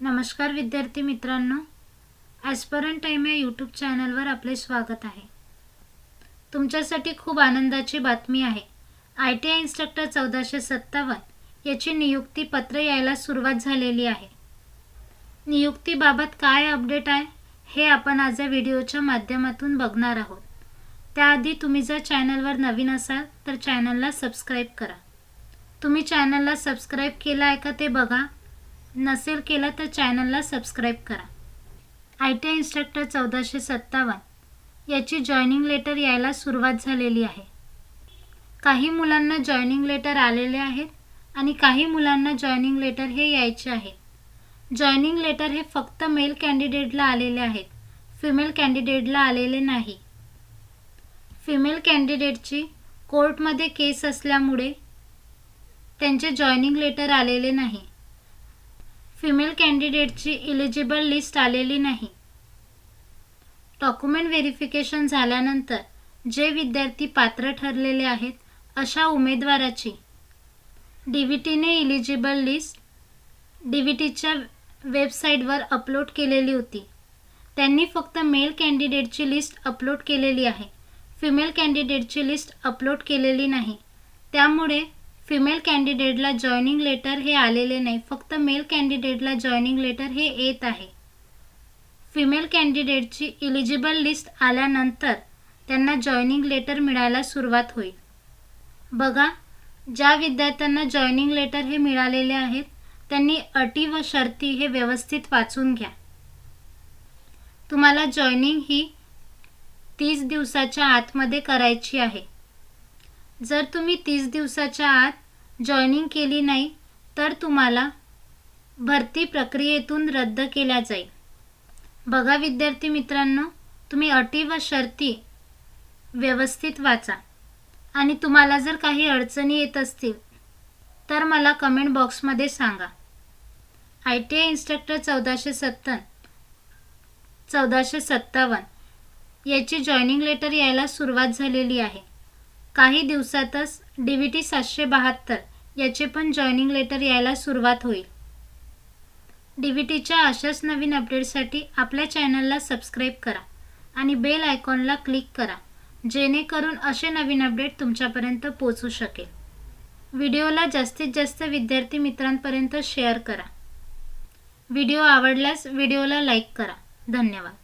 नमस्कार विद्यार्थी मित्रांनो. ॲस्परंट टाईम या यूट्यूब चॅनलवर आपले स्वागत आहे. तुमच्यासाठी खूप आनंदाची बातमी आहे. आय टी आय इन्स्ट्रक्टर चौदाशे सत्तावन्न याची नियुक्ती पत्र यायला सुरुवात झालेली आहे. नियुक्तीबाबत काय अपडेट आहे हे आपण आज या व्हिडिओच्या माध्यमातून बघणार आहोत. त्याआधी तुम्ही जर चॅनलवर नवीन असाल तर चॅनलला सबस्क्राईब करा. तुम्ही चॅनलला सबस्क्राईब केलं आहे का ते बघा. नसेल केलं तर चॅनलला सबस्क्राईब करा. आय टी आय इन्स्ट्रक्टर चौदाशे सत्तावन्न याची जॉईनिंग लेटर यायला सुरुवात झालेली आहे. काही मुलांना जॉईनिंग लेटर आलेले आहेत आणि काही मुलांना जॉईनिंग लेटर हे यायचे आहे. जॉईनिंग लेटर हे फक्त मेल कॅन्डिडेटला आलेले आहेत. फिमेल कॅन्डिडेटला आलेले नाही. फिमेल कॅन्डिडेटची कोर्टमध्ये केस असल्यामुळे त्यांचे जॉईनिंग लेटर आलेले नाही. फिमेल कॅन्डिडेटची इलिजिबल लिस्ट आलेली नाही. डॉक्युमेंट व्हेरिफिकेशन झाल्यानंतर जे विद्यार्थी पात्र ठरलेले आहेत अशा उमेदवाराची डी व्ही टीने इलिजिबल लिस्ट डी व्ही टीच्या वेबसाईटवर अपलोड केलेली होती. त्यांनी फक्त मेल कॅन्डिडेटची लिस्ट अपलोड केलेली आहे. फिमेल कॅन्डिडेटची लिस्ट अपलोड केलेली नाही. त्यामुळे फिमेल कॅन्डिडेटला जॉईनिंग लेटर हे आलेले नाही. फक्त मेल कॅन्डिडेटला जॉईनिंग लेटर हे येत आहे. फिमेल कॅन्डिडेटची इलिजिबल लिस्ट आल्यानंतर त्यांना जॉईनिंग लेटर मिळायला सुरुवात होईल. बघा ज्या विद्यार्थ्यांना जॉईनिंग लेटर हे मिळालेले आहेत त्यांनी अटी व शर्ती हे व्यवस्थित वाचून घ्या. तुम्हाला जॉईनिंग ही तीस दिवसाच्या आतमध्ये करायची आहे. जर तुम्ही तीस दिवसाच्या आत जॉईनिंग केली नाही तर तुम्हाला भरती प्रक्रियेतून रद्द केल्या जाईल. बघा विद्यार्थी मित्रांनो तुम्ही अटी व शर्ती व्यवस्थित वाचा. आणि तुम्हाला जर काही अडचणी येत असतील तर मला कमेंट बॉक्समध्ये सांगा. आय टी आय इन्स्ट्रक्टर चौदाशे सत्तर चौदाशे सत्तावन्न याची जॉईनिंग लेटर यायला सुरुवात झालेली आहे. काही दिवसातच डी व्ही टी सातशे बहात्तर याचे पण जॉईनिंग लेटर यायला सुरुवात होईल. डी व्ही टीच्या अशाच नवीन अपडेटसाठी आपल्या चॅनलला सबस्क्राईब करा आणि बेल आयकॉनला क्लिक करा जेणेकरून असे नवीन अपडेट तुमच्यापर्यंत पोचू शकेल. व्हिडिओला जास्तीत जास्त विद्यार्थी मित्रांपर्यंत शेअर करा. व्हिडिओ आवडल्यास व्हिडिओला लाईक करा. धन्यवाद.